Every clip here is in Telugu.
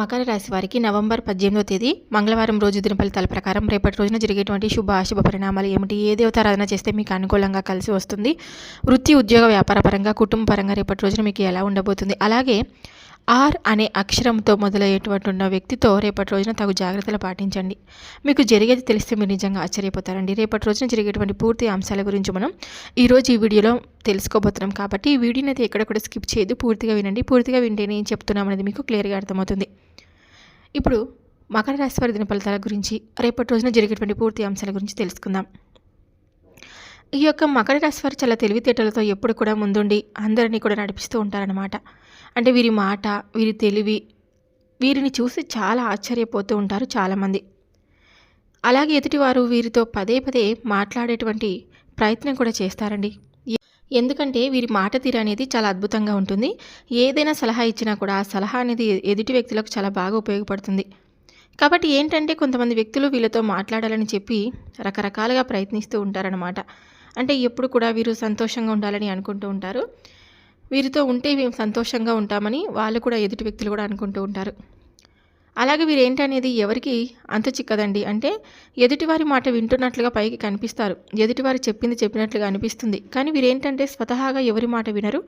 మకర రాశి వారికి నవంబర్ పద్దెనిమిదో తేదీ మంగళవారం రోజు దిన ఫలితాల ప్రకారం రేపటి రోజున జరిగేటువంటి శుభ అశుభ పరిణామాలు ఏమిటి? ఏ దేవతారాధన చేస్తే మీకు అనుకూలంగా కలిసి వస్తుంది? వృత్తి ఉద్యోగ వ్యాపార పరంగా కుటుంబ పరంగా రేపటి రోజున మీకు ఎలా ఉండబోతుంది? అలాగే ఆర్ అనే అక్షరంతో మొదలయ్యేటువంటి ఉన్న వ్యక్తితో రేపటి రోజున తగు జాగ్రత్తలు పాటించండి. మీకు జరిగేది తెలిస్తే మీరు నిజంగా ఆశ్చర్యపోతారండి. రేపటి రోజున జరిగేటువంటి పూర్తి అంశాల గురించి మనం ఈరోజు ఈ వీడియోలో తెలుసుకోబోతున్నాం కాబట్టి ఈ వీడియోని అయితే ఎక్కడ కూడా స్కిప్ చేయదు పూర్తిగా వినండి. పూర్తిగా వింటేనే ఏం చెప్తున్నాం అనేది మీకు క్లియర్గా అర్థమవుతుంది. ఇప్పుడు మకర రాశి వారి దిన ఫలితాల గురించి రేపటి రోజున జరిగేటువంటి పూర్తి అంశాల గురించి తెలుసుకుందాం. ఈ యొక్క మకర రాశి వారు చాలా తెలివితేటలతో ఎప్పుడు కూడా ముందుండి అందరినీ కూడా నడిపిస్తూ ఉంటారనమాట అంటే వీరి మాట వీరి తెలివి వీరిని చూసి చాలా ఆశ్చర్యపోతూ ఉంటారు చాలామంది. అలాగే ఎదుటివారు వీరితో పదే పదే మాట్లాడేటువంటి ప్రయత్నం కూడా చేస్తారండి. ఎందుకంటే వీరి మాట తీరు అనేది చాలా అద్భుతంగా ఉంటుంది. ఏదైనా సలహా ఇచ్చినా కూడా ఆ సలహా అనేది ఎదుటి వ్యక్తులకు చాలా బాగా ఉపయోగపడుతుంది. కాబట్టి ఏంటంటే కొంతమంది వ్యక్తులు వీళ్ళతో మాట్లాడాలని చెప్పి రకరకాలుగా ప్రయత్నిస్తూ ఉంటారనమాట అంటే ఎప్పుడు కూడా వీరు సంతోషంగా ఉండాలని అనుకుంటూ ఉంటారు. వీరితో ఉంటే మేము సంతోషంగా ఉంటామని వాళ్ళు కూడా ఎదుటి వ్యక్తులు కూడా అనుకుంటూ ఉంటారు. అలాగే వీరు ఏంటనేది ఎవరికి అంత చిక్కదండి. అంటే ఎదుటివారి మాట వింటున్నట్లుగా పైకి కనిపిస్తారు. ఎదుటివారు చెప్పింది చెప్పినట్లుగా అనిపిస్తుంది. కానీ వీరేంటంటే స్వతహాగా ఎవరి మాట వినరు.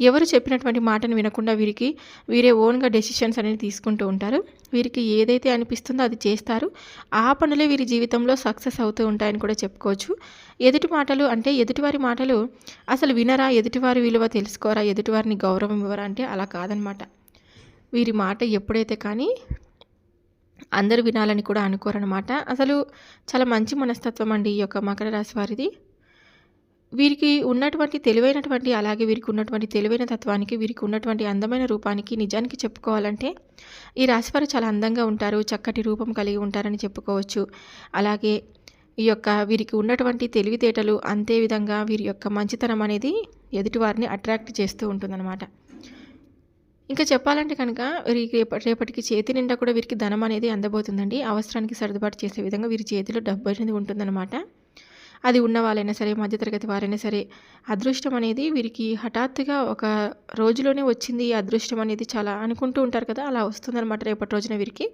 ఎవరు చెప్పినటువంటి మాటను వినకుండా వీరికి వీరే ఓన్గా డెసిషన్స్ అనేది తీసుకుంటూ ఉంటారు. వీరికి ఏదైతే అనిపిస్తుందో అది చేస్తారు. ఆ పనులే వీరి జీవితంలో సక్సెస్ అవుతూ ఉంటాయని కూడా చెప్పుకోవచ్చు. ఎదుటి మాటలు అంటే ఎదుటివారి మాటలు అసలు వినరా? ఎదుటివారి విలువ తెలుసుకోరా? ఎదుటివారిని గౌరవం ఇవ్వరా? అంటే అలా కాదనమాట. వీరి మాట ఎప్పుడైతే కానీ అందరూ వినాలని కూడా అనుకోరనమాట అసలు చాలా మంచి మనస్తత్వం అండి ఈ యొక్క మకర రాశి వారిది. వీరికి ఉన్నటువంటి తెలివైనటువంటి అలాగే వీరికి ఉన్నటువంటి తెలివైన తత్వానికి వీరికి ఉన్నటువంటి అందమైన రూపానికి నిజానికి చెప్పుకోవాలంటే ఈ రాశివారు చాలా అందంగా ఉంటారు చక్కటి రూపం కలిగి ఉంటారని చెప్పుకోవచ్చు. అలాగే ఈ యొక్క వీరికి ఉన్నటువంటి తెలివితేటలు అంతే విధంగా వీరి యొక్క మంచితనం అనేది ఎదుటివారిని అట్రాక్ట్ చేస్తూ ఉంటుందన్నమాట. ఇంకా చెప్పాలంటే కనుక వీరికి రేపటి రేపటికి చేతి నిండా కూడా వీరికి ధనం అనేది అందబోతుందండి. అవసరానికి సర్దుబాటు చేసే విధంగా వీరి చేతిలో డబ్బు అనేది ఉంటుందన్నమాట. అది ఉన్న వాళ్ళైనా సరే మధ్యతరగతి వారైనా సరే అదృష్టం అనేది వీరికి హఠాత్తుగా ఒక రోజులోనే వచ్చింది ఈ అదృష్టం అనేది చాలా అనుకుంటూ ఉంటారు కదా అలా వస్తుందన్నమాట రేపటి రోజున వీరికి.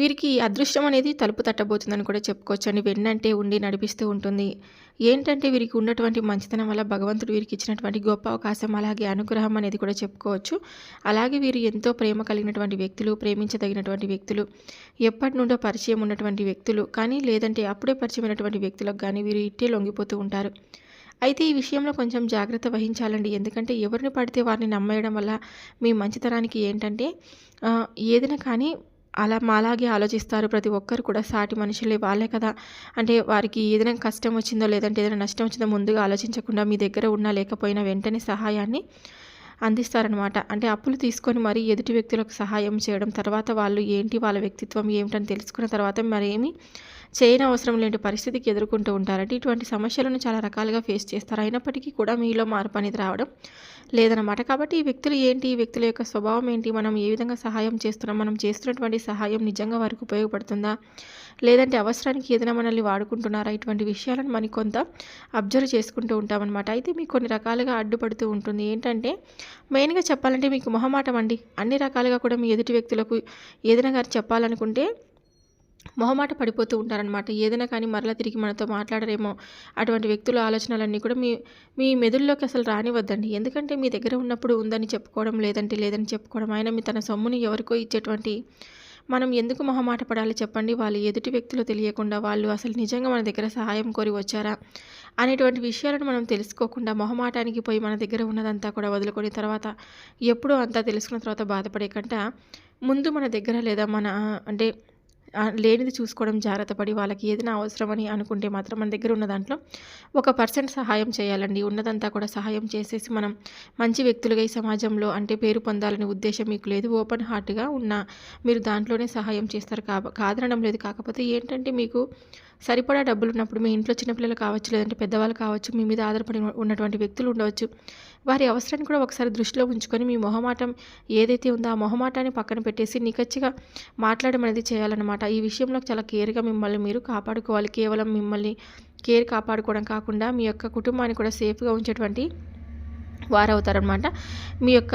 వీరికి అదృష్టం అనేది తలుపు తట్టబోతుందని కూడా చెప్పుకోవచ్చు అని వెన్నంటే ఉండి నడిపిస్తూ ఉంటుంది. ఏంటంటే వీరికి ఉన్నటువంటి మంచితనం వల్ల భగవంతుడు వీరికి ఇచ్చినటువంటి గొప్ప అవకాశం అలాగే అనుగ్రహం అనేది కూడా చెప్పుకోవచ్చు. అలాగే వీరు ఎంతో ప్రేమ కలిగినటువంటి వ్యక్తులు ప్రేమించదగినటువంటి వ్యక్తులు ఎప్పటి నుండో పరిచయం ఉన్నటువంటి వ్యక్తులు కానీ లేదంటే అప్పుడే పరిచయమైనటువంటి వ్యక్తులకు కానీ వీరు ఇట్టే లొంగిపోతూ ఉంటారు. అయితే ఈ విషయంలో కొంచెం జాగ్రత్త వహించాలండి. ఎందుకంటే ఎవరిని పడితే వారిని నమ్మేయడం వల్ల మీ మంచితనానికి ఏంటంటే ఏదైనా కానీ అలా మాలాగే ఆలోచిస్తారు ప్రతి ఒక్కరు కూడా సాటి మనుషులే వాళ్ళే కదా. అంటే వారికి ఏదైనా కష్టం వచ్చిందో లేదంటే ఏదైనా నష్టం వచ్చిందో ముందుగా ఆలోచించకుండా మీ దగ్గర ఉన్నా లేకపోయినా వెంటనే సహాయాన్ని అందిస్తారనమాట అంటే అప్పులు తీసుకొని మరీ ఎదుటి వ్యక్తులకు సహాయం చేయడం తర్వాత వాళ్ళు ఏంటి వాళ్ళ వ్యక్తిత్వం ఏమిటని తెలుసుకున్న తర్వాత మరేమి చేయని అవసరం లేని పరిస్థితికి ఎదుర్కొంటూ ఉంటారంటే ఇటువంటి సమస్యలను చాలా రకాలుగా ఫేస్ చేస్తారు. అయినప్పటికీ కూడా మీలో మార్పు అనేది రావడం లేదనమాట కాబట్టి ఈ వ్యక్తులు ఏంటి? ఈ వ్యక్తుల యొక్క స్వభావం ఏంటి? మనం ఏ విధంగా సహాయం చేస్తున్నాం? మనం చేస్తున్నటువంటి సహాయం నిజంగా వారికి ఉపయోగపడుతుందా? లేదంటే అవసరానికి ఏదైనా మనల్ని వాడుకుంటున్నారా? ఇటువంటి విషయాలను మనం కొంత అబ్జర్వ్ చేసుకుంటూ ఉంటామన్నమాట. అయితే మీకు కొన్ని రకాలుగా అడ్డుపడుతూ ఉంటుంది. ఏంటంటే మెయిన్గా చెప్పాలంటే మీకు మొహమాటం అండి. అన్ని రకాలుగా కూడా మీ ఎదుటి వ్యక్తులకు ఏదైనా గారు చెప్పాలనుకుంటే మొహమాట పడిపోతూ ఉంటారనమాట ఏదైనా కానీ మరలా తిరిగి మనతో మాట్లాడరేమో అటువంటి వ్యక్తుల ఆలోచనలన్నీ కూడా మీ మీ మెదుల్లోకి అసలు రానివద్దండి ఎందుకంటే మీ దగ్గర ఉన్నప్పుడు ఉందని చెప్పుకోవడం లేదంటే లేదని చెప్పుకోవడం అయినా మీ తన సొమ్ముని ఎవరికో ఇచ్చేటువంటి మనం ఎందుకు మొహమాట పడాలి చెప్పండి. వాళ్ళు ఎదుటి వ్యక్తులు తెలియకుండా వాళ్ళు అసలు నిజంగా మన దగ్గర సహాయం కోరి వచ్చారా అనేటువంటి విషయాలను మనం తెలుసుకోకుండా మొహమాటానికి పోయి మన దగ్గర ఉన్నదంతా కూడా వదులుకొని తర్వాత ఎప్పుడూ అంతా తెలుసుకున్న తర్వాత బాధపడే కంట ముందు మన దగ్గర లేదా మన అంటే లేనిది చూసుకోవడం జాగ్రత్త పడి వాళ్ళకి ఏదైనా అవసరమని అనుకుంటే మాత్రం మన దగ్గర ఉన్న దాంట్లో ఒక పర్సెంట్ సహాయం చేయాలండి. ఉన్నదంతా కూడా సహాయం చేసేసి మనం మంచి వ్యక్తులుగా ఈ సమాజంలో అంటే పేరు పొందాలనే ఉద్దేశం మీకు లేదు. ఓపెన్ హార్ట్గా ఉన్న మీరు దాంట్లోనే సహాయం చేస్తారు. కా కాదనడం లేదు. కాకపోతే ఏంటంటే మీకు సరిపడా డబ్బులు ఉన్నప్పుడు మీ ఇంట్లో చిన్నపిల్లలు కావచ్చు లేదంటే పెద్దవాళ్ళు కావచ్చు మీ మీద ఆధారపడి ఉన్నటువంటి వ్యక్తులు ఉండవచ్చు. వారి అవసరాన్ని కూడా ఒకసారి దృష్టిలో ఉంచుకొని మీ మొహమాటం ఏదైతే ఉందో ఆ మొహమాటాన్ని పక్కన పెట్టేసి నికచ్చిగా మాట్లాడడం అనేది చేయాలన్నమాట. ఈ విషయంలో చాలా కేర్గా మిమ్మల్ని మీరు కాపాడుకోవాలి. కేవలం మిమ్మల్ని కేర్ కాపాడుకోవడం కాకుండా మీ యొక్క కుటుంబాన్ని కూడా సేఫ్గా ఉంచేటువంటి వారవుతారనమాట. మీ యొక్క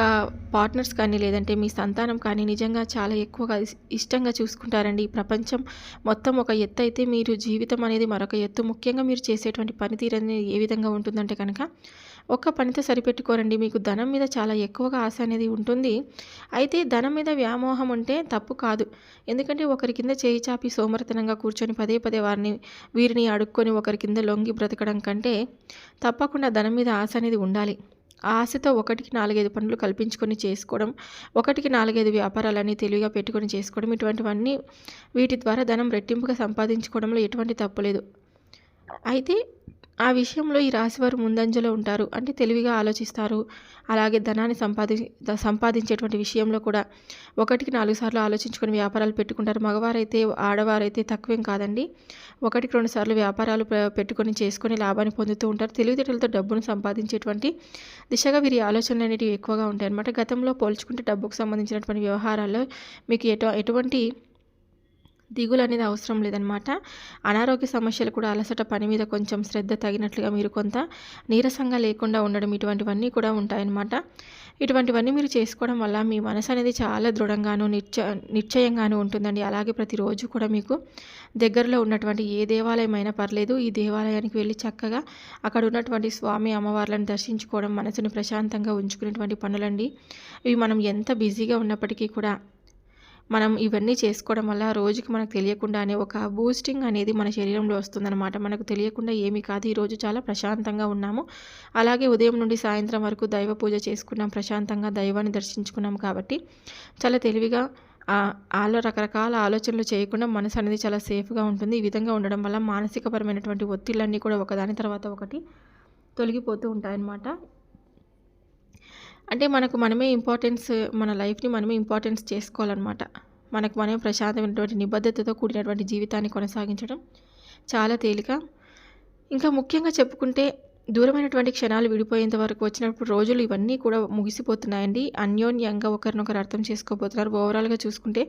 పార్ట్నర్స్ కానీ లేదంటే మీ సంతానం కానీ నిజంగా చాలా ఎక్కువగా ఇష్టంగా చూసుకుంటారండి. ఈ ప్రపంచం మొత్తం ఒక ఎత్తు అయితే మీరు జీవితం అనేది మరొక ఎత్తు. ముఖ్యంగా మీరు చేసేటువంటి పనితీరు అనేది ఏ విధంగా ఉంటుందంటే కనుక ఒక్క పనితో సరిపెట్టుకోరండి. మీకు ధనం మీద చాలా ఎక్కువగా ఆశ అనేది ఉంటుంది. అయితే ధనం మీద వ్యామోహం ఉంటే తప్పు కాదు. ఎందుకంటే ఒకరి కింద చేయి చాపి సోమరతనంగా కూర్చొని పదే పదే వారిని వీరిని అడుక్కొని ఒకరి కింద లొంగి బ్రతకడం కంటే తప్పకుండా ధనం మీద ఆశ అనేది ఉండాలి. ఆశతో ఒకటికి నాలుగైదు పనులు కల్పించుకొని చేసుకోవడం ఒకటికి నాలుగైదు వ్యాపారాలన్నీ తెలివిగా పెట్టుకొని చేసుకోవడం ఇటువంటివన్నీ వీటి ద్వారా ధనం రెట్టింపుగా సంపాదించుకోవడంలో ఎటువంటి తప్పు లేదు. అయితే ఆ విషయంలో ఈ రాశివారు ముందంజలో ఉంటారు. అంటే తెలివిగా ఆలోచిస్తారు. అలాగే ధనాన్ని సంపాది సంపాదించేటువంటి విషయంలో కూడా ఒకటికి నాలుగు సార్లు ఆలోచించుకొని వ్యాపారాలు పెట్టుకుంటారు. మగవారైతే ఆడవారైతే తక్కువేం కాదండి. ఒకటికి రెండు సార్లు వ్యాపారాలు పెట్టుకొని చేసుకొని లాభాన్ని పొందుతూ ఉంటారు. తెలివితేటలతో డబ్బును సంపాదించేటువంటి దిశగా వీరి ఆలోచనలు అనేటివి ఎక్కువగా ఉంటాయి అన్నమాట గతంలో పోల్చుకుంటే డబ్బుకు సంబంధించినటువంటి వ్యవహారాల్లో మీకు ఎటు ఎటువంటి దిగులు అనేది అవసరం లేదనమాట అనారోగ్య సమస్యలు కూడా అలసట పని మీద కొంచెం శ్రద్ధ తగినట్లుగా మీరు కొంత నీరసంగా లేకుండా ఉండడం ఇటువంటివన్నీ కూడా ఉంటాయన్నమాట. ఇటువంటివన్నీ మీరు చేసుకోవడం వల్ల మీ మనసు అనేది చాలా దృఢంగాను నిశ్చ నిశ్చయంగాను ఉంటుందండి. అలాగే ప్రతిరోజు కూడా మీకు దగ్గరలో ఉన్నటువంటి ఏ దేవాలయం అయినా పర్లేదు ఈ దేవాలయానికి వెళ్ళి చక్కగా అక్కడ ఉన్నటువంటి స్వామి అమ్మవార్లను దర్శించుకోవడం మనసును ప్రశాంతంగా ఉంచుకునేటువంటి పనులండి. ఇవి మనం ఎంత బిజీగా ఉన్నప్పటికీ కూడా మనం ఇవన్నీ చేసుకోవడం వల్ల రోజుకి మనకు తెలియకుండానే ఒక బూస్టింగ్ అనేది మన శరీరంలో వస్తుందన్నమాట. మనకు తెలియకుండా ఏమీ కాదు. ఈరోజు చాలా ప్రశాంతంగా ఉన్నాము. అలాగే ఉదయం నుండి సాయంత్రం వరకు దైవ పూజ చేసుకున్నాం. ప్రశాంతంగా దైవాన్ని దర్శించుకున్నాం కాబట్టి చాలా తెలివిగా ఆలో రకరకాల ఆలోచనలు చేయకుండా మనసు అనేది చాలా సేఫ్గా ఉంటుంది. ఈ విధంగా ఉండడం వల్ల మానసికపరమైనటువంటి ఒత్తిళ్ళన్నీ కూడా ఒకదాని తర్వాత ఒకటి తొలగిపోతూ ఉంటాయన్నమాట. అంటే మనకు మనమే ఇంపార్టెన్స్ మన లైఫ్ని మనమే ఇంపార్టెన్స్ చేసుకోవాలన్నమాట. మనకు మనమే ప్రశాంతమైనటువంటి నిబద్ధతతో కూడినటువంటి జీవితాన్ని కొనసాగించడం చాలా తేలిక. ఇంకా ముఖ్యంగా చెప్పుకుంటే దూరమైనటువంటి క్షణాలు విడిపోయేంత వరకు వచ్చినప్పుడు రోజులు ఇవన్నీ కూడా ముగిసిపోతున్నాయండి. అన్యోన్యంగా ఒకరినొకరు అర్థం చేసుకోబోతున్నారు. ఓవరాల్గా చూసుకుంటే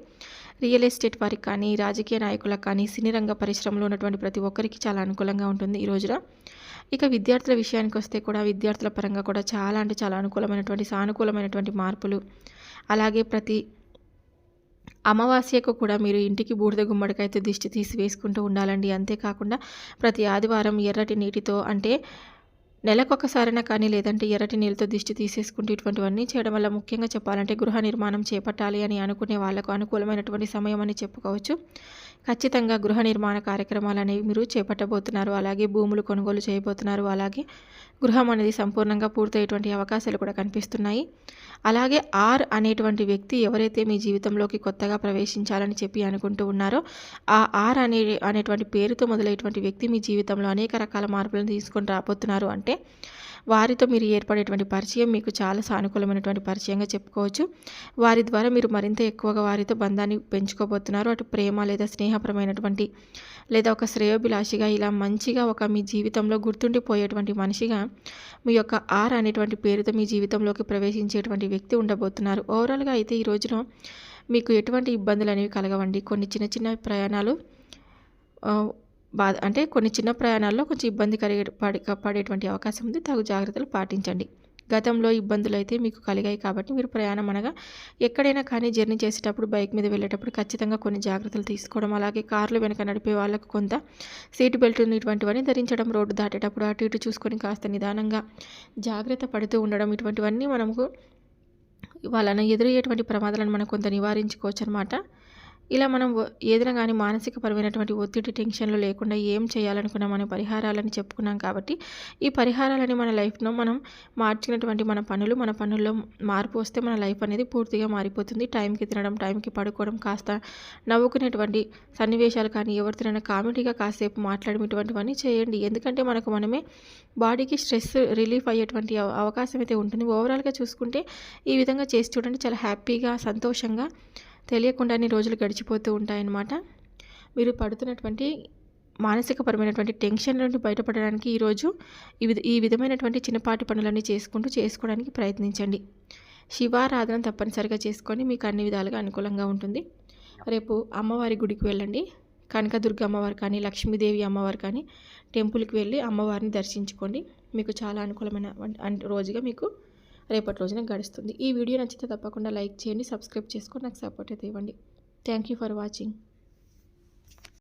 రియల్ ఎస్టేట్ వారికి కానీ రాజకీయ నాయకులకు కానీ సినీ రంగ పరిశ్రమలో ఉన్నటువంటి ప్రతి ఒక్కరికి చాలా అనుకూలంగా ఉంటుంది ఈ రోజున. ఇక విద్యార్థుల విషయానికి వస్తే కూడా విద్యార్థుల పరంగా కూడా చాలా అంటే చాలా అనుకూలమైనటువంటి సానుకూలమైనటువంటి మార్పులు. అలాగే ప్రతి అమావాస్యకు కూడా మీరు ఇంటికి బూడిద గుమ్మడికైతే దిష్టి తీసి వేసుకుంటూ ఉండాలండి. అంతేకాకుండా ప్రతి ఆదివారం ఎర్రటి నీటితో అంటే నెలకొకసారైనా కానీ లేదంటే ఎర్రటి నీళ్ళతో దిష్టి తీసేసుకుంటూ ఇటువంటివన్నీ చేయడం వల్ల ముఖ్యంగా చెప్పాలంటే గృహ నిర్మాణం చేపట్టాలి అని అనుకునే వాళ్ళకు అనుకూలమైనటువంటి సమయం అని చెప్పుకోవచ్చు. ఖచ్చితంగా గృహ నిర్మాణ కార్యక్రమాలు అనేవి మీరు చేపట్టబోతున్నారు. అలాగే భూములు కొనుగోలు చేయబోతున్నారు. అలాగే గృహం అనేది సంపూర్ణంగా పూర్తయ్యేటువంటి అవకాశాలు కూడా కనిపిస్తున్నాయి. అలాగే ఆర్ అనేటువంటి వ్యక్తి ఎవరైతే మీ జీవితంలోకి కొత్తగా ప్రవేశించాలని చెప్పి అనుకుంటూ ఉన్నారో ఆ ఆర్ అనే అనేటువంటి పేరుతో మొదలైనటువంటి వ్యక్తి మీ జీవితంలో అనేక రకాల మార్పులను తీసుకొని రాబోతున్నారు. అంటే వారితో మీరు ఏర్పడేటువంటి పరిచయం మీకు చాలా సానుకూలమైనటువంటి పరిచయంగా చెప్పుకోవచ్చు. వారి ద్వారా మీరు మరింత ఎక్కువగా వారితో బంధాన్ని పెంచుకోబోతున్నారు. అటు ప్రేమ లేదా స్నేహపరమైనటువంటి లేదా ఒక శ్రేయోభిలాషిగా ఇలా మంచిగా ఒక మీ జీవితంలో గుర్తుండిపోయేటువంటి మనిషిగా మీ యొక్క ఆర్ అనేటువంటి పేరుతో మీ జీవితంలోకి ప్రవేశించేటువంటి వ్యక్తి ఉండబోతున్నారు. ఓవరాల్గా అయితే ఈ రోజున మీకు ఎటువంటి ఇబ్బందులు అనేవి కలగవండి. కొన్ని చిన్న చిన్న ప్రయాణాలు బాధ అంటే కొన్ని చిన్న ప్రయాణాల్లో కొంచెం ఇబ్బంది కలిగే పడే పడేటువంటి అవకాశం ఉంది. తగు జాగ్రత్తలు పాటించండి. గతంలో ఇబ్బందులు అయితే మీకు కలిగాయి కాబట్టి మీరు ప్రయాణం అనగా ఎక్కడైనా కానీ జర్నీ చేసేటప్పుడు బైక్ మీద వెళ్ళేటప్పుడు ఖచ్చితంగా కొన్ని జాగ్రత్తలు తీసుకోవడం అలాగే కార్లు వెనక నడిపే వాళ్ళకు కొంత సీట్ బెల్ట్ ఇటువంటివన్నీ ధరించడం రోడ్డు దాటేటప్పుడు అటు ఇటు చూసుకొని కాస్త నిదానంగా జాగ్రత్త పడుతూ ఉండడం ఇటువంటివన్నీ మనకు వాళ్ళని ఎదురయ్యేటువంటి ప్రమాదాలను మనం కొంత నివారించుకోవచ్చు అనమాట ఇలా మనం ఏదైనా కానీ మానసికపరమైనటువంటి ఒత్తిడి టెన్షన్లు లేకుండా ఏం చేయాలనుకున్నా మన పరిహారాలని చెప్పుకున్నాం కాబట్టి ఈ పరిహారాలని మన లైఫ్లో మనం మార్చినటువంటి మన పనులు మన పనుల్లో మార్పు వస్తే మన లైఫ్ అనేది పూర్తిగా మారిపోతుంది. టైంకి తినడం టైంకి పడుకోవడం కాస్త నవ్వుకునేటువంటి సన్నివేశాలు కానీ ఎవరితోనైనా కామెడీగా కాసేపు మాట్లాడడం ఇటువంటివన్నీ చేయండి. ఎందుకంటే మనకు మనమే బాడీకి స్ట్రెస్ రిలీఫ్ అయ్యేటువంటి అవ- అవకాశం అయితే ఉంటుంది. ఓవరాల్గా చూసుకుంటే ఈ విధంగా చేసి చూడండి. చాలా హ్యాపీగా సంతోషంగా తెలియకుండానే రోజులు గడిచిపోతూ ఉంటాయన్నమాట. మీరు పడుతున్నటువంటి మానసికపరమైనటువంటి టెన్షన్ నుండి బయటపడడానికి ఈరోజు ఈ విధ ఈ విధమైనటువంటి చిన్నపాటి పనులన్నీ చేసుకుంటూ చేసుకోవడానికి ప్రయత్నించండి. శివారాధన తప్పనిసరిగా చేసుకొని మీకు అన్ని విధాలుగా అనుకూలంగా ఉంటుంది. రేపు అమ్మవారి గుడికి వెళ్ళండి. కనకదుర్గ అమ్మవారు కానీ లక్ష్మీదేవి అమ్మవారు కానీ టెంపుల్కి వెళ్ళి అమ్మవారిని దర్శించుకోండి. మీకు చాలా అనుకూలమైన అన్- రోజుగా మీకు రేపటి రోజున గడుస్తుంది. ఈ వీడియో నచ్చితే తప్పకుండా లైక్ చేయండి సబ్స్క్రైబ్ చేసుకొని నాకు సపోర్ట్ అయితే ఇవ్వండి. Thank you for watching